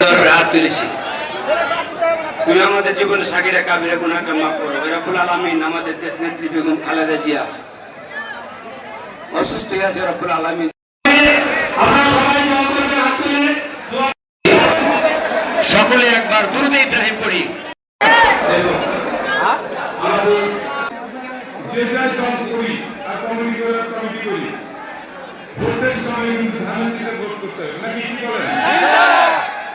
রাত আমাদের জীবনে সাকিরা কাবিরা গুনাকে মাফ করো। রব্বুল আলামিন আমাদের দেশ নেত্রী বেগম খালেদা জিয়া। অসুস্থ হয়ে আছে রব্বুল আলামিন। সকলে একবার দুরুদ ইব্রাহিম করি ভোটের সময় কিন্তু ধানের শীষে ভোট করতে হবে নাকি কি বলেন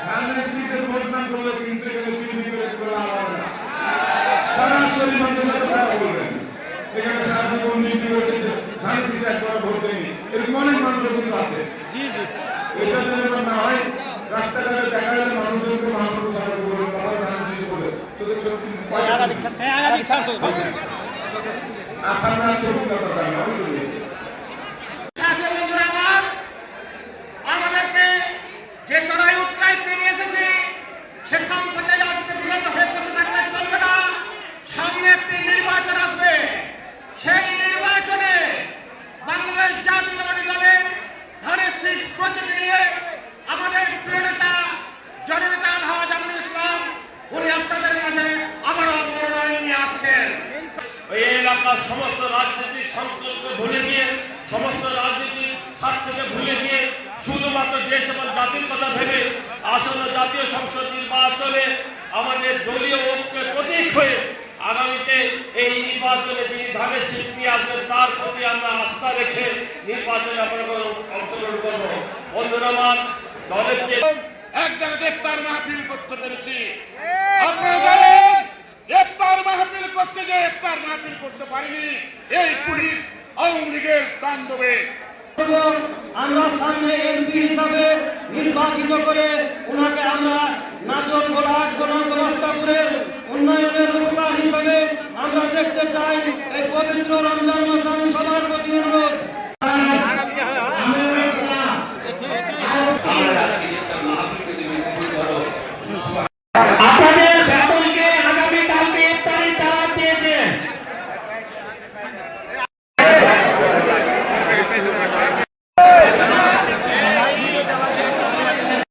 ধানের শীষে ভোট না করলে কিন্তু এখানে বিজেপি করে করা হবে না সরাসরি মানুষের সাথে কথা বলবেন এখানে সারা জীবন বিজেপি করে শীষে একবার ভোট দেয়নি। এরকম অনেক মানুষের কিন্তু আছে। এটা যদি এবার না হয় রাস্তাঘাটে দেখা গেলে মানুষজনকে মানুষ সবাই বলবেন বাবা ধান শিশু বলে। তোদের ছোট আসাম না চলুন কথা না এই এলাকার সমস্ত রাজনীতির সংকল্প ভুলে গিয়ে সমস্ত রাজনীতির হাত থেকে ভুলে গিয়ে শুধুমাত্র দেশ এবং জাতির কথা ভেবে আসন্ন জাতীয় সংসদ নির্বাচনে আমাদের দলীয় ঐক্যের প্রতীক হয়ে আগামীতে এই নির্বাচনে যিনি ধানের শীষ নিয়ে আসবেন তার প্রতি আমরা আস্থা রেখে নির্বাচনে আমরা অংশগ্রহণ করব। বন্ধুরা আমার দলের এক জায়গাতে ইফতার মাহফিল করতে পেরেছি। ইফতার মাহফিল করতে পারিনি। এই পুলিশ আওয়ামী লীগের তাণ্ডবে। এবং আমরা সামনে এমপি হিসাবে নির্বাচিত করে ওনাকে আমরা নাজন বলা গোলাম গোলাস্তাপুরের উন্নয়নের রূপকার হিসাবে আমরা দেখতে চাই। এই পবিত্র রমজান